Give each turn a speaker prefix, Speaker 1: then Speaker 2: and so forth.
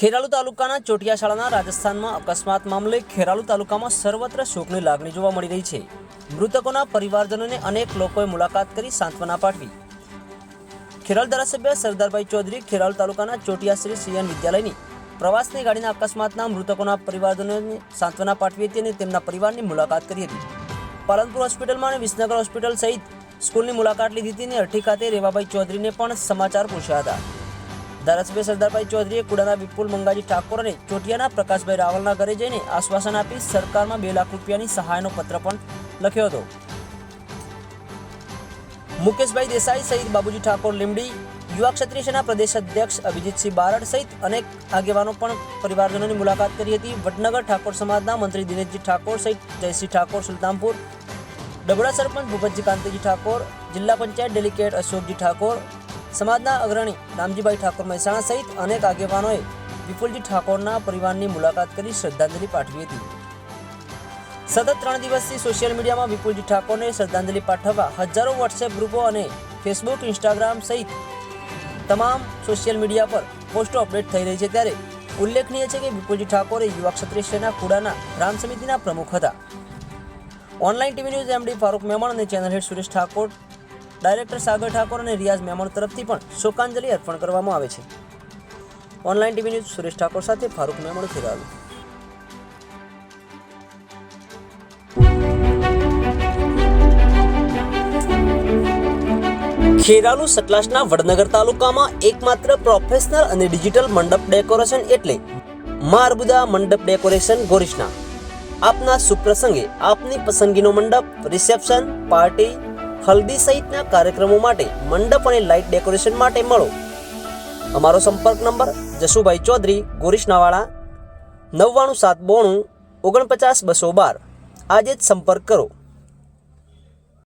Speaker 1: ખેરાલુ તાલુકાના ચોટિયા શાળાના રાજસ્થાનમાં અકસ્માત મામલે ખેરાલુ તાલુકામાં સર્વત્ર શોકની લાગણી જોવા મળી રહી છે. મૃતકોના પરિવારજનોને અનેક લોકોએ મુલાકાત કરી સાંત્વના પાઠવી. ખેરાલ ધારાસભ્ય સરદારભાઈ ચૌધરી ખેરાલુ તાલુકાના ચોટિયા શ્રી સીએન વિદ્યાલયની પ્રવાસની ગાડીના અકસ્માતના મૃતકોના પરિવારજનોને સાંત્વના પાઠવી હતી અને તેમના પરિવારની મુલાકાત કરી હતી. પાલનપુર હોસ્પિટલમાં અને વિસનગર હોસ્પિટલ સહિત સ્કૂલની મુલાકાત લીધી હતી અને અઠી ખાતે રેવાભાઈ ચૌધરીને પણ સમાચાર પૂછ્યા હતા. ધારાસભ્ય સરદારભાઈ ચૌધરીએ કુડાના વિપુલ મંગાજી ઠાકોર અને ચોટિયાના પ્રકાશભાઈ રાવલના ઘરે જઈને આશ્વાસન આપી સરકારમાં બે લાખ રૂપિયાની સહાયનો પત્ર પણ લખ્યો હતો. મુકેશભાઈ દેસાઈ સહિત બાબુજી ઠાકોર લીમડી યુવા ક્ષત્રિય પ્રદેશ અધ્યક્ષ અભિજીતસિંહ બારડ સહિત અનેક આગેવાનો પણ પરિવારજનોની મુલાકાત કરી હતી. વડનગર ઠાકોર સમાજના મંત્રી દિનેશજી ઠાકોર સહિત જયસિંહ ઠાકોર, સુલતાનપુર ડબડા સરપંચ ભૂપતજી કાંતિજી ઠાકોર, જિલ્લા પંચાયત ડેલિકેટ અશોકજી ઠાકોર સમાજના અગ્રણી રામજીભાઈ ઠાકોર મહેસાણા સહિત અનેક આગેવાનોએ વિપુલજી ઠાકોરના પરિવારની મુલાકાત કરી શ્રદ્ધાંજલિ પાઠવી હતી. સતત ત્રણ દિવસથી સોશિયલ મીડિયામાં વિપુલજી ઠાકોરને શ્રદ્ધાંજલિ પાઠવવા હજારો વોટ્સએપ ગ્રુપો અને ફેસબુક ઇન્સ્ટાગ્રામ સહિત તમામ સોશિયલ મીડિયા પર પોસ્ટો અપડેટ થઈ રહી છે ત્યારે ઉલ્લેખનીય છે કે વિપુલજી ઠાકોર યુવા ક્ષત્રિયના કુડાના ગ્રામ સમિતિના પ્રમુખ હતા. Online TV news MD Farooq Memon અને channel head Suresh Thakor director Sagar Thakor અને રિયાઝ મેમણ તરફથી પણ શોકાંજલિ અર્પણ કરવામાં આવે છે. Online TV news Suresh Thakor સાથે ફારૂક મેમણ ફેરાવ્યું ખેરાલુ સતલાસના વડનગર તાલુકામાં એકમાત્ર પ્રોફેશનલ અને ડિજિટલ મંડપ ડેકોરેશન એટલે મારબુદા મંડપ ડેકોરેશન ગોરીશના. આપના સુપ્રસંગે આપની પસંદગીનો મંડપ, રિસેપ્શન, પાર્ટી હલ્દી સહિતના કાર્યક્રમો માટે મંડપ અને લાઇટ ડેકોરેશન માટે મળો. અમારો સંપર્ક નંબર જસુભાઈ ચૌધરી ગોરીશનાવાળા નવ્વાણું સાત બોણું, ઓગણપચાસ બસો બાર. આજે જ સંપર્ક કરો.